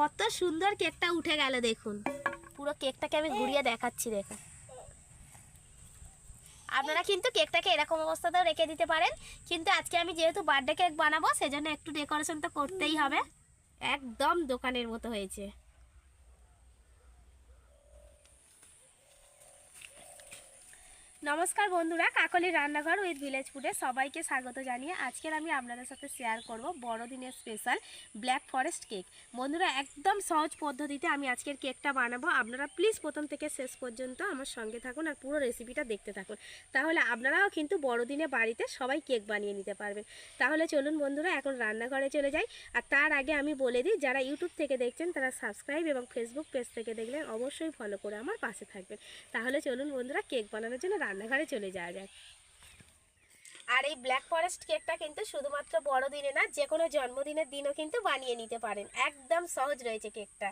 কত সুন্দর কেকটা উঠে গেল দেখুন। পুরো কেকটাকে আমি ঘুরিয়ে দেখাচ্ছি, দেখুন। আপনারা কিন্তু কেকটাকে এরকম অবস্থাতেও রেখে দিতে পারেন, কিন্তু আজকে আমি যেহেতু বার্থডে কেক বানাবো, সেজন্য একটু ডেকোরেশন তো করতেই হবে। একদম দোকানের মতো হয়েছে। নমস্কার বন্ধুরা, কাকলি রান্নাঘর উইথ ভিলেজ ফুডে সবাইকে স্বাগত জানিয়ে আজকের আমি আপনাদের সাথে শেয়ার করব বড়দিনের স্পেশাল ব্ল্যাক ফরেস্ট কেক বন্ধুরা, একদম সহজ পদ্ধতিতে আমি আজকের কেকটা বানাবো। আপনারা প্লিজ প্রথম থেকে শেষ পর্যন্ত আমার সঙ্গে থাকুন আর পুরো রেসিপিটা দেখতে থাকুন। তাহলে আপনারাও কিন্তু বড়দিনে বাড়িতে সবাই কেক বানিয়ে নিতে পারবেন। তাহলে চলুন বন্ধুরা, এখন রান্নাঘরে চলে যাই। আর তার আগে আমি বলে দিই, যারা ইউটিউব থেকে দেখছেন, তারা সাবস্ক্রাইব এবং ফেসবুক পেজ থেকে দেখলেন অবশ্যই ফলো করে আমার পাশে থাকবেন। তাহলে চলুন বন্ধুরা কেক বানানোর জন্য রান্নাঘরে চলে যাওয়া যাক। আর এই ব্ল্যাক ফরেস্ট কেকটা কিন্তু শুধুমাত্র বড়দিনে না যে কোনো জন্মদিনের দিনও কিন্তু বানিয়ে নিতে পারেন। একদম সহজ রয়েছে কেকটা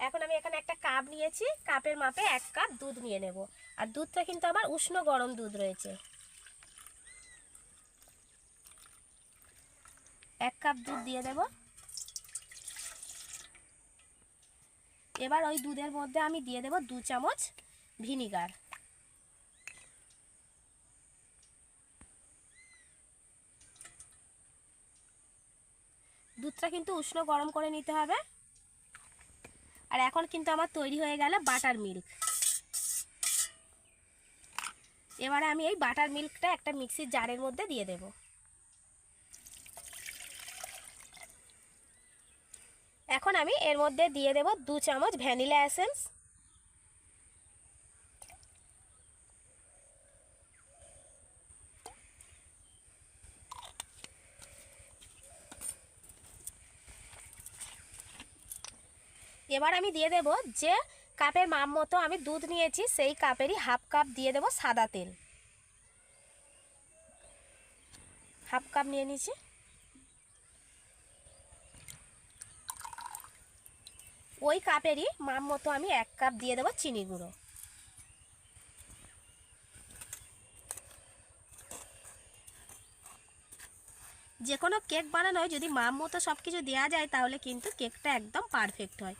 এখন আমি এখানে একটা কাপ নিয়েছি কাপের মাপে এক কাপ দুধ নিয়ে নেব। আর দুধটা কিন্তু আমার উষ্ণ গরম দুধ রয়েছে। এক কাপ দুধ দিয়ে দেব। এবার ওই দুধের মধ্যে আমি দিয়ে দেব দু চামচ ভিনিগার। দুধটা কিন্তু উষ্ণ গরম করে নিতে হবে। আর এখন কিন্তু আমার তৈরি হয়ে গেল বাটার মিল্ক। এবারে আমি এই বাটার মিল্কটা একটা মিক্সির জারের মধ্যে দিয়ে দেব। এখন আমি এর মধ্যে দিয়ে দেব দু চামচ ভ্যানিলা এসেন্স। এবার আমি দিয়ে দেব যে কাপের মাপ মতো আমি দুধ নিয়েছি, সেই কাপেরই হাফ কাপ দিয়ে দেব সাদা তেল। হাফ কাপ নিয়ে নিয়েছি। ওই কাপেরই মাপ মতো আমি এক কাপ দিয়ে দেবো চিনি গুঁড়ো। যে কোনো কেক বানানোয় যদি মাপ মতো সব কিছু দেওয়া যায়, তাহলে কিন্তু কেকটা একদম পারফেক্ট হয়।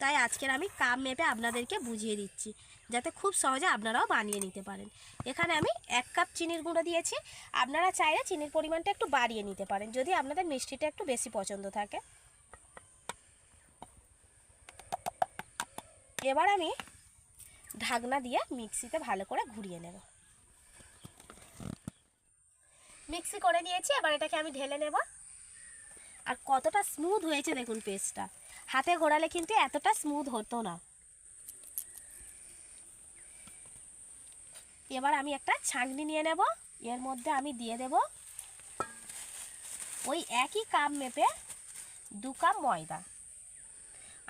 তাই আজকের আমি কাপ মেপে আপনাদেরকে বুঝিয়ে দিচ্ছি, যাতে খুব সহজে আপনারাও বানিয়ে নিতে পারেন। এখানে আমি এক কাপ চিনির গুঁড়ো দিয়েছি। আপনারা চাইলে চিনির পরিমাণটা একটু বাড়িয়ে নিতে পারেন, যদি আপনাদের মিষ্টিটা একটু বেশি পছন্দ থাকে। এবার আমি ঢাকনা দিয়ে মিক্সিতে ভালো করে ঘুরিয়ে নেব। মিক্সি করে নিয়েছি, এবার এটাকে আমি ঢেলে নেব। আর কতটা স্মুথ হয়েছে দেখুন পেস্টটা হাতে ঘোরালে কিন্তু এতটা স্মুথ হতো না। এবার আমি একটা ছাঁকনি নিয়ে নেব, এর মধ্যে আমি দিয়ে দেব ওই একই কাপ মেপে দু কাপ ময়দা।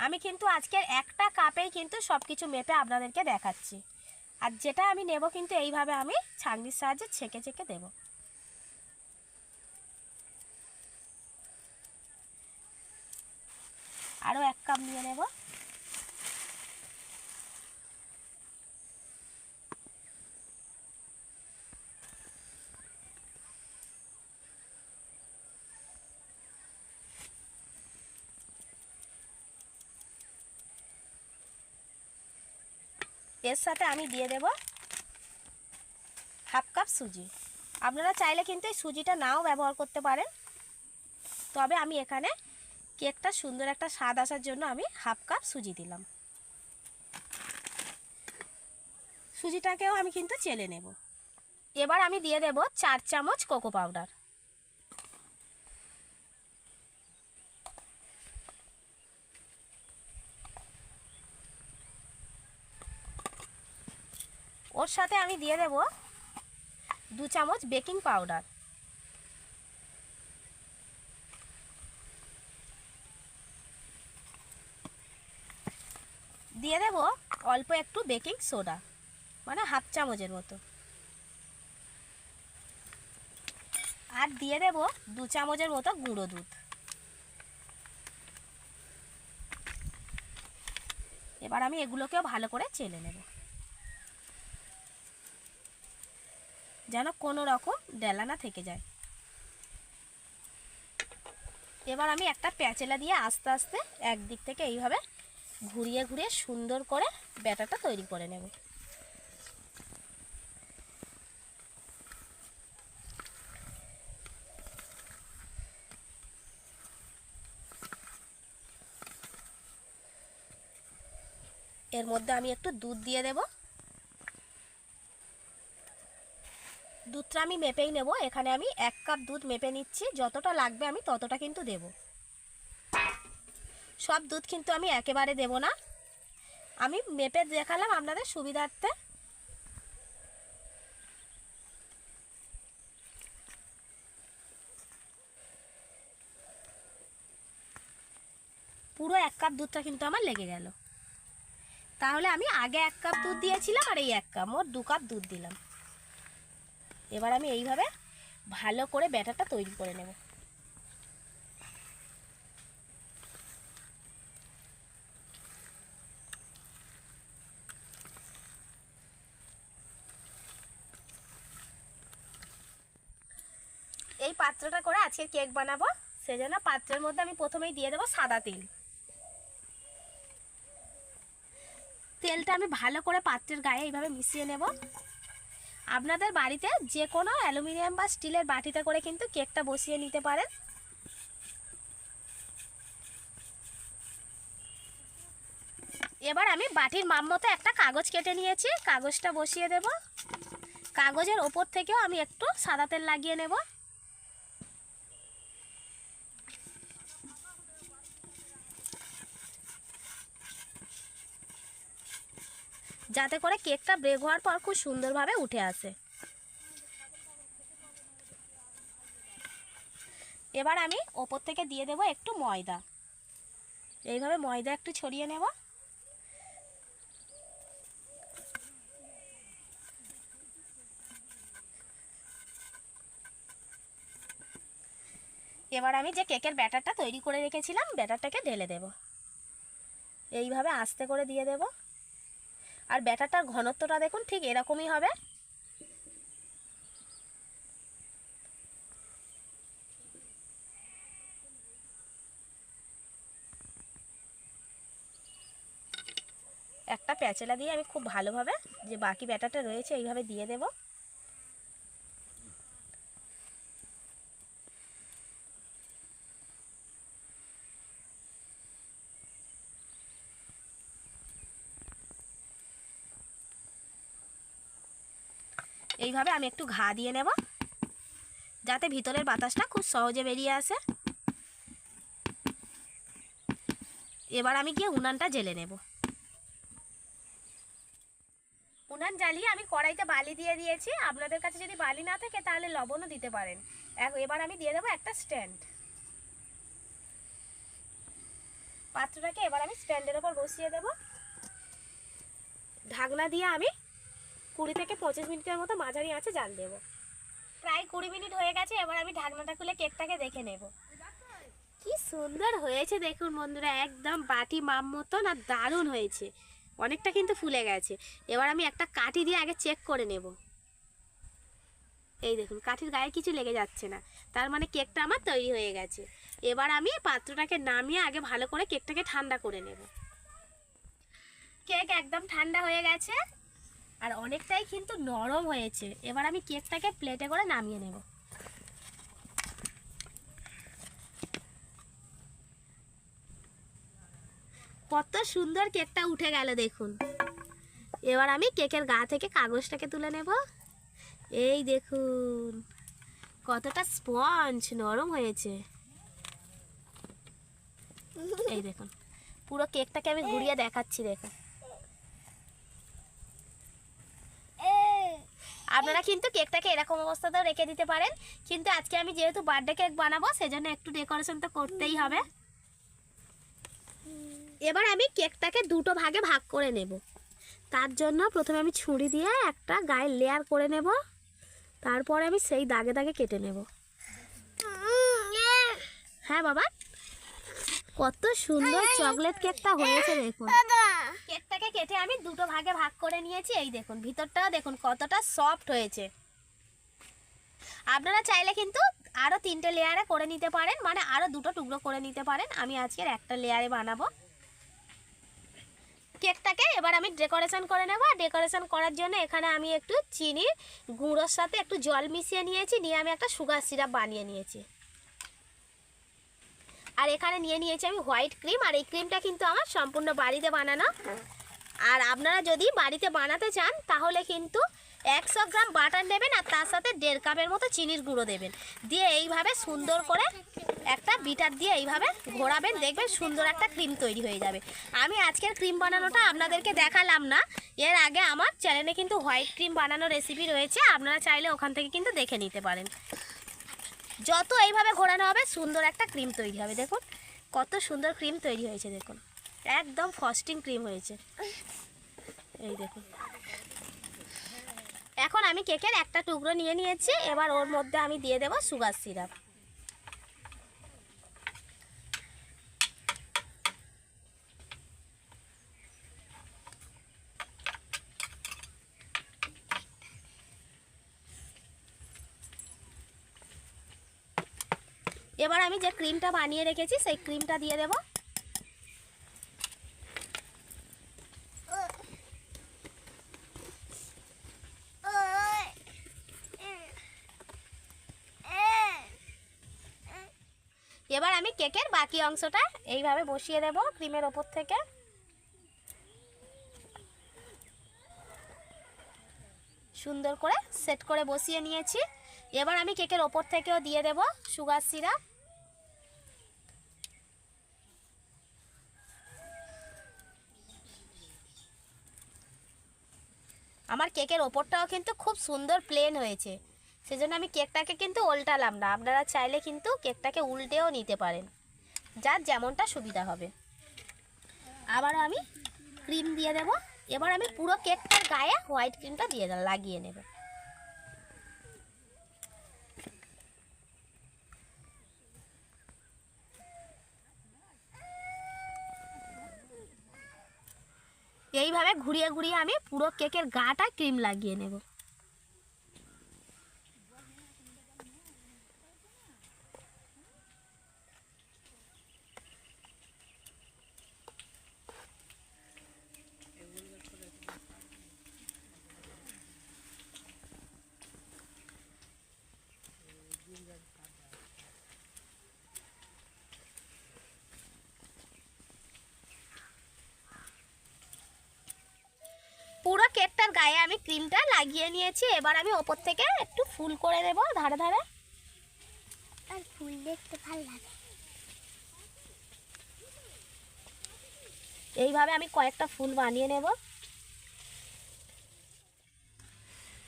আমি কিন্তু আজকের একটা কাপেই কিন্তু সব কিছু মেপে আপনাদেরকে দেখাচ্ছি। আর যেটা আমি নেব কিন্তু এইভাবে আমি ছাঁকনির সাহায্যে ছেঁকে ছেঁকে দেবো। আরও এক কাপ নিয়ে নেব। এর সাথে আমি দিয়ে দেব হাফ কাপ সুজি। আপনারা চাইলে কিন্তু এই সুজিটা নাও ব্যবহার করতে পারেন। তবে আমি এখানে কেকটা সুন্দর একটা স্বাদ আসার জন্য আমি হাফ কাপ সুজি দিলাম। সুজিটাকেও আমি কিন্তু চেলে নেব। এবার আমি দিয়ে দেব চার চামচ কোকো পাউডার। ওর সাথে আমি দিয়ে দেব দু চামচ বেকিং পাউডার। দিয়ে দেব অল্প একটু বেকিং সোডা মানে হাফ চামচের মতো। আর দিয়ে দেব দু চামচের মতো গুঁড়ো দুধ। এবার আমি এগুলোকেও ভালো করে চেলে নেব। যেন কোনো রকম ডেলা না থেকে যায়। এবার আমি একটা প্যাচেলা দিয়ে আস্তে আস্তে একদিক থেকে এইভাবে ঘুরিয়ে ঘুরিয়ে সুন্দর করে ব্যাটারটা তৈরি করে নেব। এর মধ্যে আমি একটু দুধ দিয়ে দেব। দুধটা আমি মেপেই নেব। এখানে আমি এক কাপ দুধ মেপে নিচ্ছি। যতটা লাগবে আমি ততটা কিন্তু দেব। সব দুধ কিন্তু আমি একেবারে দেব না। আমি মেপে দেখালাম আপনাদের সুবিধার্থে। পুরো এক কাপ দুধটা কিন্তু আমার লেগে গেল। তাহলে আমি আগে এক কাপ দুধ দিয়েছিলাম আর এই এক কাপ, মোট দু কাপ দুধ দিলাম। এবার আমি এইভাবে ভালো করে ব্যাটারটা তৈরি করে নেব এই পাত্রটা করে আজকে কেক বানাবো। সেজন্য পাত্রের মধ্যে আমি প্রথমেই দিয়ে দেবো সাদা তেল। তেলটা আমি ভালো করে পাত্রের গায়ে এইভাবে মিশিয়ে নেব। আপনাদের বাড়িতে যে কোনো অ্যালুমিনিয়াম বা স্টিলের বাটিতে করে কিন্তু কেকটা বসিয়ে নিতে পারেন। এবার আমি বাটির মাপ মতো একটা কাগজ কেটে নিয়েছি। কাগজটা বসিয়ে দেব। কাগজের ওপর থেকেও আমি একটু সাদা তেল লাগিয়ে নেব। যাতে করে কেকটা ব্রেক হওয়ার পর খুব সুন্দরভাবে উঠে আসে। এবার আমি ওপর থেকে দিয়ে দেব একটু ময়দা। এইভাবে ময়দা একটু ছড়িয়ে নেব। এবার আমি যে কেকের ব্যাটারটা তৈরি করে রেখেছিলাম, ব্যাটারটাকে ঢেলে দেব। এইভাবে আস্তে করে দিয়ে দেবো। আর ব্যাটারটার ঘনত্বটা দেখুন, ঠিক এরকমই হবে। একটা প্যাচেলা দিয়ে আমি খুব ভালোভাবে যে বাকি ব্যাটারটা রয়েছে, এইভাবে দিয়ে দেব। এইভাবে আমি একটু ঘা দিয়ে নেব। যাতে ভিতরের বাতাসটা খুব সহজে বেরিয়ে আসে। এবার আমি গিয়ে উনানটা জেলে নেব। উনান জ্বালিয়ে আমি কড়াইতে বালি দিয়ে দিয়েছি। আপনাদের কাছে যদি বালি না থাকে, তাহলে লবণও দিতে পারেন। এবার আমি দিয়ে দেবো একটা স্ট্যান্ড। পাত্রটাকে এবার আমি স্ট্যান্ডের ওপর বসিয়ে দেব। ঢাকনা দিয়ে আমি কুড়ি থেকে পঁচিশ মিনিটের মতো মাঝারি আছে জাল দেব। প্রায় কুড়ি মিনিট হয়ে গেছে এবার আমি ঢাকনাটা খুলে কেকটাকে দেখে নেব। কি সুন্দর হয়েছে দেখুন বন্ধুরা একদম বাটি মাম মতন আর দারুণ হয়েছে। অনেকটা কিন্তু ফুলে গেছে। এবার আমি একটা কাঠি দিয়ে আগে চেক করে নেব। এই দেখুন কাঠির গায়ে কিছু লেগে যাচ্ছে না। তার মানে কেকটা আমার তৈরি হয়ে গেছে। এবার আমি পাত্রটাকে নামিয়ে আগে ভালো করে কেকটাকে ঠান্ডা করে নেব। কেক একদম ঠান্ডা হয়ে গেছে। আর অনেকটাই কিন্তু নরম হয়েছে। এবার আমি কেকটাকে প্লেটে করে নামিয়ে নেব। কত সুন্দর কেকটা উঠে গেল দেখুন। এবার আমি কেকের গা থেকে কাগজটাকে তুলে নেব। এই দেখুন, কতটা স্পঞ্জ নরম হয়েছে। এই দেখুন, পুরো কেকটাকে আমি ঘুরিয়ে দেখাচ্ছি, দেখুন। আপনারা কিন্তু কেকটাকে এরকম অবস্থাতেও রেখে দিতে পারেন। কিন্তু আজকে আমি যেহেতু বার্থডে কেক বানাবো সেজন্য একটু ডেকোরেশন তো করতেই হবে। এবার আমি কেকটাকে দুটো ভাগে ভাগ করে নেব। তার জন্য প্রথমে আমি ছুরি দিয়ে একটা গায়ে লেয়ার করে নেব। তারপরে আমি সেই দাগে দাগে কেটে নেব। হ্যাঁ বাবা? কত সুন্দর চকলেট কেকটা হয়েছে দেখুন। কেকটাকে কেটে আমি দুটো ভাগে ভাগ করে নিয়েছি এই দেখুন ভিতরটাও দেখুন কতটা সফট হয়েছে। আপনারা চাইলে কিন্তু আরও তিনটে লেয়ারে করে নিতে পারেন মানে আরও দুটো টুকরো করে নিতে পারেন। আমি আজকের একটা লেয়ারে বানাবো। কেকটাকে এবার আমি ডেকোরেশন করে নেব আর ডেকোরেশন করার জন্য এখানে আমি একটু চিনির গুঁড়োর সাথে একটু জল মিশিয়ে নিয়েছি নিয়ে আমি একটা সুগার সিরাপ বানিয়ে নিয়েছি। আর এখানে নিয়ে নিয়েছি আমি হোয়াইট ক্রিম আর এই ক্রিমটা কিন্তু আমার সম্পূর্ণ বাড়িতে বানানো। আর আপনারা যদি বাড়িতে বানাতে চান তাহলে কিন্তু একশো গ্রাম বাটার নেবেন আর তার সাথে দেড় কাপের মতো চিনির গুঁড়ো দেবেন। দিয়ে এইভাবে সুন্দর করে একটা বিটার দিয়ে এইভাবে ঘোরাবেন দেখবেন সুন্দর একটা ক্রিম তৈরি হয়ে যাবে। আমি আজকের ক্রিম বানানোটা আপনাদেরকে দেখালাম না। এর আগে আমার চ্যানেলে কিন্তু হোয়াইট ক্রিম বানানোর রেসিপি রয়েছে আপনারা চাইলে ওখান থেকে কিন্তু দেখে নিতে পারেন। যত এইভাবে ঘোরানো হবে, সুন্দর একটা ক্রিম তৈরি হবে। দেখুন, কত সুন্দর ক্রিম তৈরি হয়েছে, দেখুন। একদম ফস্টিং ক্রিম হয়েছে। এই দেখুন। এখন আমি কেকের একটা টুকরো নিয়ে নিয়েছি। এবার ওর মধ্যে আমি দিয়ে দেবো সুগার সিরাপ এবার আমি যে ক্রিমটা বানিয়ে রেখেছি, সেই ক্রিমটা দিয়ে দেবো। এবার আমি কেকের বাকি অংশটা এইভাবে বসিয়ে দেব ক্রিমের ওপর থেকে। সুন্দর করে সেট করে বসিয়ে নিয়েছি। এবার আমি কেকের ওপর থেকেও দিয়ে দেব সুগার সিরাপ আমার কেকের ওপরটাও কিন্তু খুব সুন্দর প্লেন হয়েছে। সেজন্য আমি কেকটাকে কিন্তু উল্টালাম না, আপনারা চাইলে কিন্তু কেকটাকে উল্টেও নিতে পারেন। যার যেমনটা সুবিধা হবে। আবারও আমি ক্রিম দিয়ে দেব। এবার আমি পুরো কেকটার গায়ে হোয়াইট ক্রিমটা দিয়ে লাগিয়ে নেব। এইভাবে ঘুরিয়ে ঘুরিয়ে আমি পুরো কেকের গাটা ক্রিম লাগিয়ে নেব পুরো কেকটার গায়ে আমি ক্রিমটা লাগিয়ে নিয়েছি এবার আমি ওপর থেকে একটু ফুল করে দেবো ধারে ধারে। আর ফুল দেখতে ভালো লাগে। এইভাবে আমি কয়েকটা ফুল বানিয়ে নেব।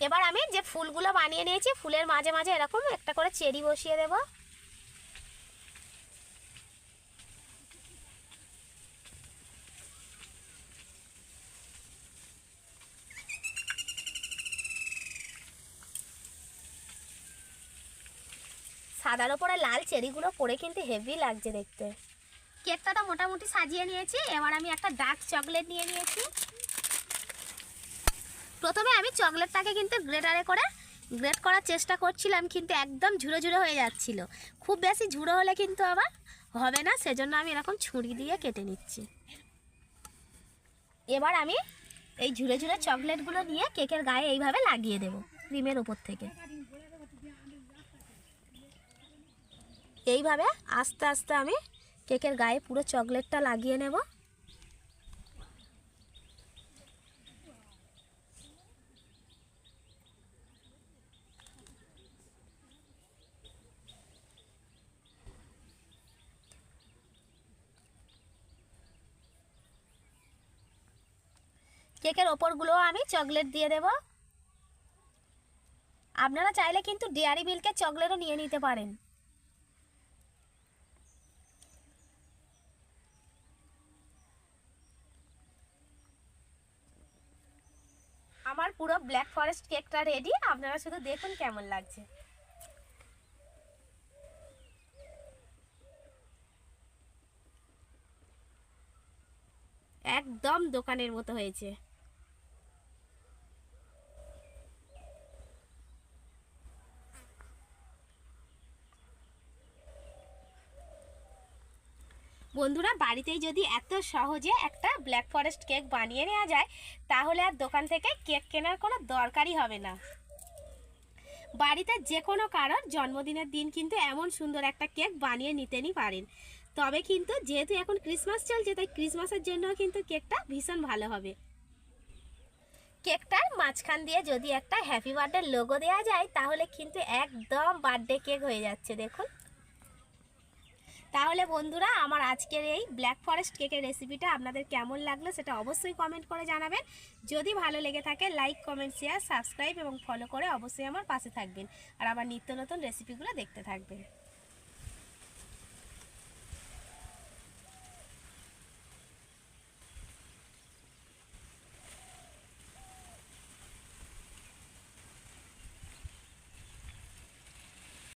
এবার আমি যে ফুলগুলো বানিয়ে নিয়েছি ফুলের মাঝে মাঝে এরকম একটা করে চেরি বসিয়ে দেব। সাদার ওপরে লাল চেরিগুলো পরে কিন্তু হেভি লাগছে দেখতে। কেকটা তো মোটামুটি সাজিয়ে নিয়েছি, এবার আমি একটা ডার্ক চকলেট নিয়ে নিয়েছি। প্রথমে আমি চকলেটটাকে কিন্তু গ্রেটারে করে গ্রেট করার চেষ্টা করছিলাম, কিন্তু একদম ঝুড়ো ঝুড়ো হয়ে যাচ্ছিল। খুব বেশি ঝুড়ো হলে কিন্তু আবার হবে না, সেজন্য আমি এরকম ছুরি দিয়ে কেটে নিচ্ছি। এবার আমি এই ঝুড়ে ঝুড়ে চকলেটগুলো নিয়ে কেকের গায়ে এইভাবে লাগিয়ে দেব, ক্রিমের উপর থেকে। এইভাবে আস্তে আস্তে আমি কেকের গায়ে পুরো চকলেটটা লাগিয়ে নেব। কেকের ওপরগুলো আমি চকলেট দিয়ে দেব। আপনারা চাইলে কিন্তু ডেয়ারি মিল্কের চকলেটও নিয়ে নিতে পারেন। আমার পুরো ব্ল্যাক ফরেস্ট কেকটা রেডি আপনারা শুধু দেখুন কেমন লাগছে। একদম দোকানের মতো হয়েছে। বন্ধুরা, বাড়িতেই যদি এত সহজে একটা ব্ল্যাক ফরেস্ট কেক বানিয়ে নেওয়া যায়, তাহলে আর দোকান থেকে কেক কেনার কোনো দরকারই হবে না। বাড়িতে যে কোনো কারোর জন্মদিনের দিন কিন্তু এমন সুন্দর একটা কেক বানিয়ে নিতেনই পারেন। তবে কিন্তু যেহেতু এখন ক্রিসমাস চলছে, তাই ক্রিসমাসের জন্য কিন্তু কেকটা ভীষণ ভালো হবে। কেকটার মাঝখান দিয়ে যদি একটা হ্যাপি বার্থডে লোগো দেওয়া যায়, তাহলে কিন্তু একদম বার্থডে কেক হয়ে যাচ্ছে, দেখুন। তাহলে বন্ধুরা, আমার আজকের এই ব্ল্যাক ফরেস্ট কেকের রেসিপিটা আপনাদের কেমন লাগল সেটা অবশ্যই কমেন্ট করে জানাবেন। যদি ভালো লেগে থাকে লাইক কমেন্ট শেয়ার সাবস্ক্রাইব এবং ফলো করে অবশ্যই আমার পাশে থাকবেন। আর আমার নিত্য নতুন রেসিপিগুলো দেখতে থাকবেন।